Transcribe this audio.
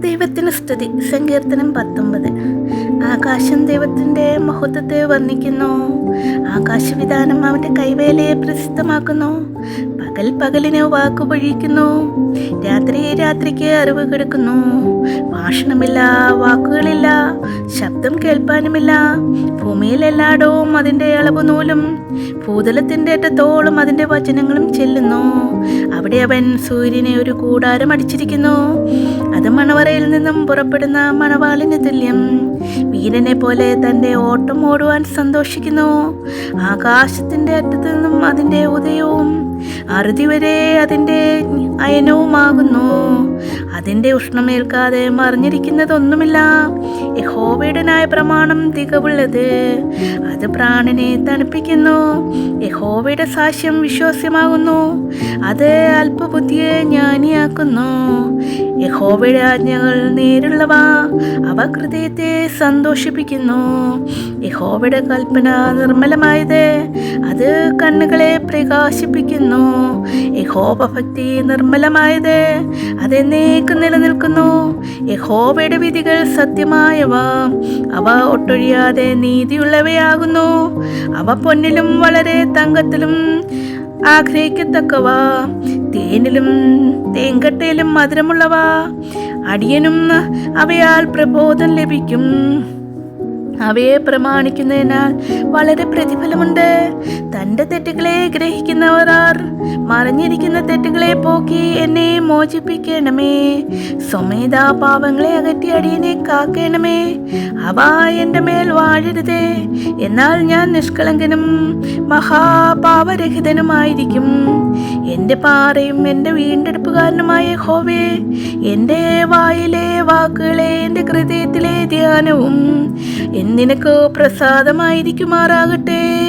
ദൈവത്തിന് സ്തുതി. സങ്കീർത്തനം പത്തൊമ്പത്. ആകാശം ദൈവത്തിന്റെ മഹത്വത്തെ വർണിക്കുന്നു. ആകാശവിധാനം അവന്റെ കൈവേലയെ പ്രസിദ്ധമാക്കുന്നു. പകൽ പകലിനെ വാക്കുപൊഴിക്കുന്നു രാത്രി രാത്രിക്ക് അറിവ് കിടക്കുന്നു. ഭാഷണമില്ല വാക്കുകളില്ല ശബ്ദം കേൾപ്പാനുമില്ല. ഭൂമിയിലെല്ലായിടവും അതിന്റെ അളവ് നൂലും ഭൂതലത്തിന്റെ അറ്റത്തോളം അതിന്റെ വചനങ്ങളും ചെല്ലുന്നു. അവിടെ അവൻ സൂര്യനെ ഒരു കൂടാരം അടിച്ചിരിക്കുന്നു. അത് മണവറയിൽ നിന്നും പുറപ്പെടുന്ന മണവാളിന് തുല്യം. വീരനെ പോലെ തന്റെ ഓട്ടം ഓടുവാൻ സന്തോഷിക്കുന്നു. ആകാശത്തിന്റെ അറ്റത്ത് നിന്നും അതിന്റെ ഉദയവും അറുതി വരെ അതിന്റെ അയനവുമാകുന്നു. അതിന്റെ ഉഷ്ണമേൽക്കാതെ മറിഞ്ഞിരിക്കുന്നതൊന്നുമില്ല. യഹോവയുടെനായ പ്രമാണം തികവുള്ളത്. അത് പ്രാണനെ തണുപ്പിക്കുന്നു. യഹോവയുടെ സാക്ഷ്യം വിശ്വാസ്യമാകുന്നു. അത് അല്പബുദ്ധിയെ ജ്ഞാനിയാക്കുന്നു. യഹോവയുടെ ആജ്ഞകൾ നേരുള്ളവ അവ ഹൃദയത്തെ സന്തോഷിപ്പിക്കുന്നു. യഹോവയുടെ കൽപ്പന നിർമ്മലമായതേ. അത് കണ്ണുകളെ പ്രകാശിപ്പിക്കുന്നു. യഹോവ ഭക്തി നിർമ്മലമായത്. അതെന്നേക്കും നിലനിൽക്കുന്നു. യഹോവയുടെ വിധികൾ സത്യമായവ. അവ ഒട്ടൊഴിയാതെ നീതിയുള്ളവയാകുന്നു. അവ പൊന്നിലും വളരെ തങ്കത്തിലും ആഗ്രഹിക്കത്തക്കവ. തേനിലും തേങ്കട്ടയിലും മധുരമുള്ളവ. അടിയനും അവയാൽ പ്രബോധം ലഭിക്കും. അവയെ പ്രമാണിക്കുന്നതിനാൽ വളരെ പ്രതിഫലമുണ്ട്. തന്റെ തെറ്റുകളെ ഗ്രഹിക്കുന്നവർ മറിഞ്ഞിരിക്കുന്ന തെറ്റുകളെ പോക്കി എന്നെ മോചിപ്പിക്കണമേ. സ്വമേധ പാപങ്ങളെ അകറ്റി അടിയനെ കാക്കണമേ. അവ എന്റെ മേൽ വാഴരുതേ. എന്നാൽ ഞാൻ നിഷ്കളങ്കനും മഹാപാപരഹിതനുമായിരിക്കും. എന്റെ പാറയും എന്റെ വീണ്ടെടുപ്പുകാരനുമായ ഹോവേ എന്റെ വായിലെ വാക്കുകളെ എന്റെ ഹൃദയത്തിലെ ധ്യാനവും എന്നിനക്ക് പ്രസാദമായിരിക്കുമാറാകട്ടെ.